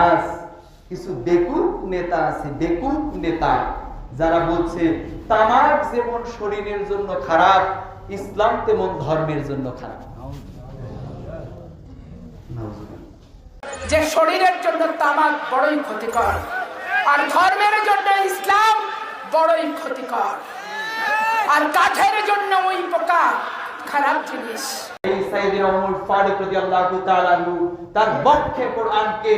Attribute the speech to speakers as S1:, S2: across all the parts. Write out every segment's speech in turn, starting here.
S1: আজ কিছু বেকুব নেতা আছে বেকুব নেতা যারা বলছে তামাক যেমন শরীরের জন্য খারাপ ইসলাম তেমন ধর্মের জন্য খারাপ।
S2: যে শরীরের জন্য তামাক বড়ই ক্ষতিকর আর ধর্মের জন্য ইসলাম বড়ই ক্ষতিকর। আর কাঠের জন্য ওই পোকা খারাপ জিনিস।
S1: এই সাইয়েদনা ফারুক রাদিয়াল্লাহু তার কোরআনকে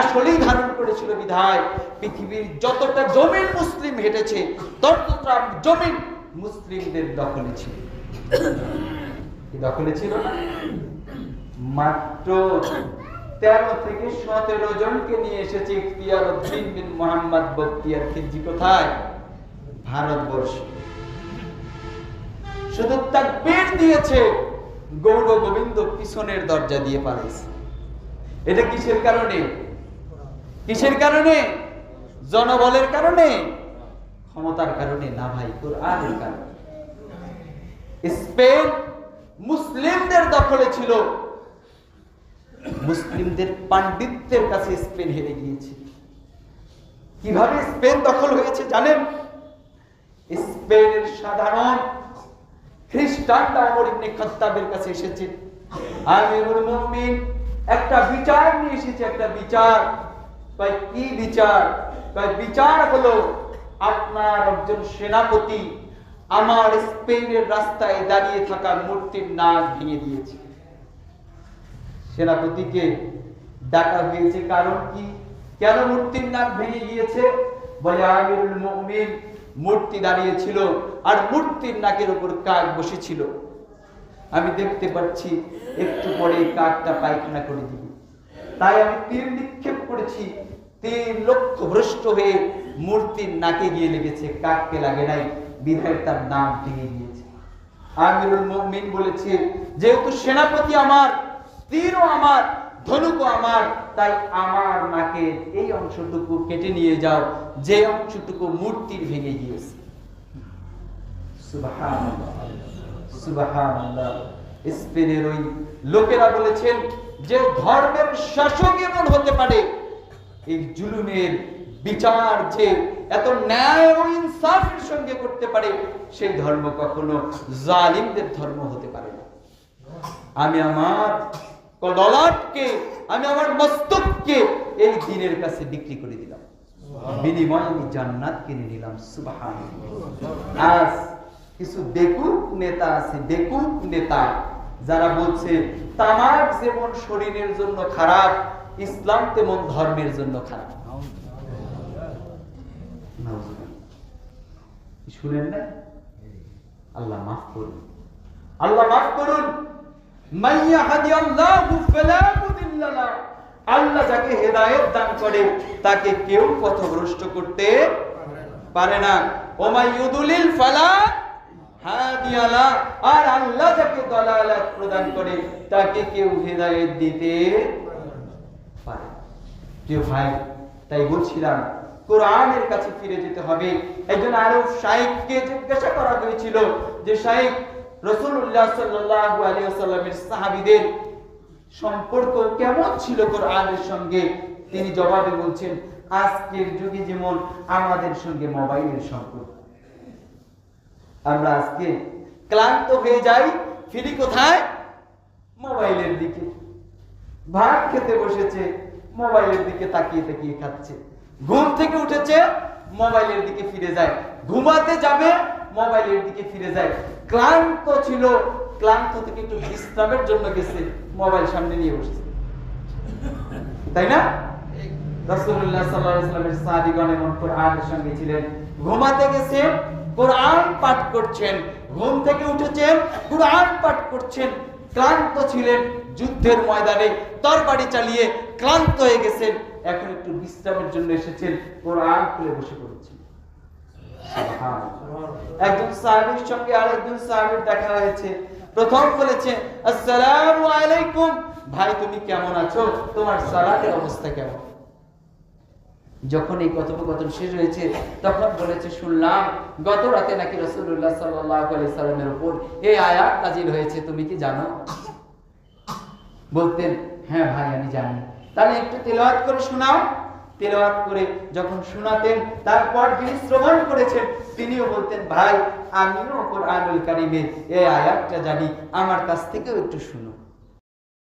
S1: আসলেই ধারণ করেছিল বিধায়, পৃথিবীর যতটা জমিন মুসলিম হেঁটেছে, ততটা জমিন মুসলিমদের দখলে ছিল। দখলে ছিল না? মাত্র তেরো থেকে সতেরো জনকে নিয়ে এসেছে উদ্দিন বিন মোহাম্মদ বক্তিয়ার খিলজি কোথায়? ভারতবর্ষে। শুধু তাকবীর দিয়েছে গৌর গোবিন্দ পিছনের দরজা দিয়ে পালাইছে এটা কিসের কারণে? কিসের কারণে? জনবলের কারণে? ক্ষমতার কারণে না ভাই, কোরআনের কারণে। স্পেন মুসলিমদের দখলে ছিল। মুসলিমদের পাণ্ডিত্যের কাছে স্পেন হেরে গিয়েছে। কীভাবে স্পেন দখল হয়েছে জানেন? স্পেনের সাধারণ সেনাপতি আমার স্পেনের রাস্তায় দাঁড়িয়ে থাকা মূর্তির নাক ভেঙে দিয়েছে। সেনাপতিকে ডাকা হয়েছে কারণ কি? কেন মূর্তির নাক ভেঙে গিয়েছে? বলে আমিরুল মুমিন মূর্তি দাঁড়িয়ে ছিল আর মূর্তির নাকের উপর কাক বসেছিল। আমি দেখতে পাচ্ছি, একটু পরে কাকটা পায়খানা করে দিবে। তাই আমি তীর নিক্ষেপ করেছি। তিন লক্ষ ভ্রষ্ট হয়ে মূর্তির নাকে গিয়ে লেগেছে। কাককে লাগে নাই, বিধায় তার নাম ভেঙে গিয়েছে। আমিরুল মুমিন বলেছে, যেহেতু সেনাপতি আমার, তীরও আমার ধনুকও আমার, তাই আমার নাকে এই অংশটুকু কেটে নিয়ে যাও, যে অংশটুকু মূর্তির ভেঙে গিয়েছে। স্পেনের ওই লোকেরা বলেছেন যে ধর্মের শাসক এমন হতে পারে, এই জুলুমের বিচার যে এত ন্যায় ইনসাফের সঙ্গে করতে পারে, সেই ধর্ম কখনো জালিমদের ধর্ম হতে পারে না। আমি আমার কদলাটকে আমি আমার মস্তককে এই দিনের কাছে বিক্রি করে দিলাম। বিনিময়ে আমি জান্নাত কিনে নিলাম সুবহান আজ কিছু বেকুব নেতা আছে বেকুব নেতা যারা বলছে তামাক যেমন শরীরের জন্য খারাপ ইসলাম তেমন ধর্মের জন্য খারাপ। শুনেন না? আল্লাহ মাফ করুন। আল্লাহ মাফ করুন। আল্লাহ যাকে হেদায়েত দান করে, তাকে কেউ পথভ্রষ্ট করতে পারে না। ওমাই ইউদুলিল ফালা হাদিয়ালা আর আল্লাহ যাকে দলালাত প্রদান করে, তাকে কেউ হেদায়েত দিতে পারে প্রিয় ভাই, তাই বলছিলাম, কোরআনের কাছে ফিরে যেতে হবে। একজন আরব শাইখকে জিজ্ঞাসা করা হয়েছিল যে শাইখ রসুল্লাহ ওয়াসাল্লামের সাহাবীদের সম্পর্ক কেমন ছিল কোরআনের সঙ্গে? তিনি জবাবে বলছেন, আজকের যুগে যেমন আমাদের সঙ্গে মোবাইলের সম্পর্ক। আমরা আজকে ক্লান্ত হয়ে যাই, ফিরি কোথায়? মোবাইলের দিকে। ভাত খেতে বসেছে, মোবাইলের দিকে তাকিয়ে তাকিয়ে খাচ্ছে। ঘুম থেকে উঠেছে, মোবাইলের দিকে ফিরে যায়। ঘুমাতে যাবে, মোবাইলের দিকে ফিরে যায়। ক্লান্ত ছিল, ক্লান্ত থেকে একটু বিশ্রামের জন্য গেছে, মোবাইল সামনে নিয়ে বসছে। তাই না? রাসূলুল্লাহ সাল্লাল্লাহু আলাইহি ওয়াসাল্লামের সাহাবীগণ কোরআনের সঙ্গে ছিলেন। ঘুমাতে গেছে, কোরআন পাঠ করছেন। ঘুম থেকে উঠেছেন, কোরআন পাঠ করছেন। ক্লান্ত ছিলেন, যুদ্ধের ময়দানে তরবারি চালিয়ে ক্লান্ত হয়ে গেছেন। এখন একটু বিশ্রামের জন্য এসেছেন, কোরআন খুলে বসে পড়েছেন। একজন সঙ্গে আরেকজন দেখা হয়েছে। প্রথম বলেছে, আসসালামু আলাইকুম। ভাই, তুমি কেমন আছো? তোমার সালাতের অবস্থা কেমন? যখন এই কথোপকথন শেষ হয়েছে, তখন বলেছে, শুনলাম, গত রাতে নাকি রসুল্লাহ সাল্লামের উপর এই আয়াত নাজিল হয়েছে, তুমি কি জানো? বলতেন হ্যাঁ ভাই, আমি জানি। তাহলে একটু তেলাওয়াত করে শোনাও। তেলাওয়াত করে যখন শোনাতেন, তারপর যিনি শ্রবণ করেছেন, তিনিও বলতেন, ভাই, আমিও কোরআনুল কারিমের এই আয়াতটা জানি, আমার কাছ থেকেও একটু শুনো।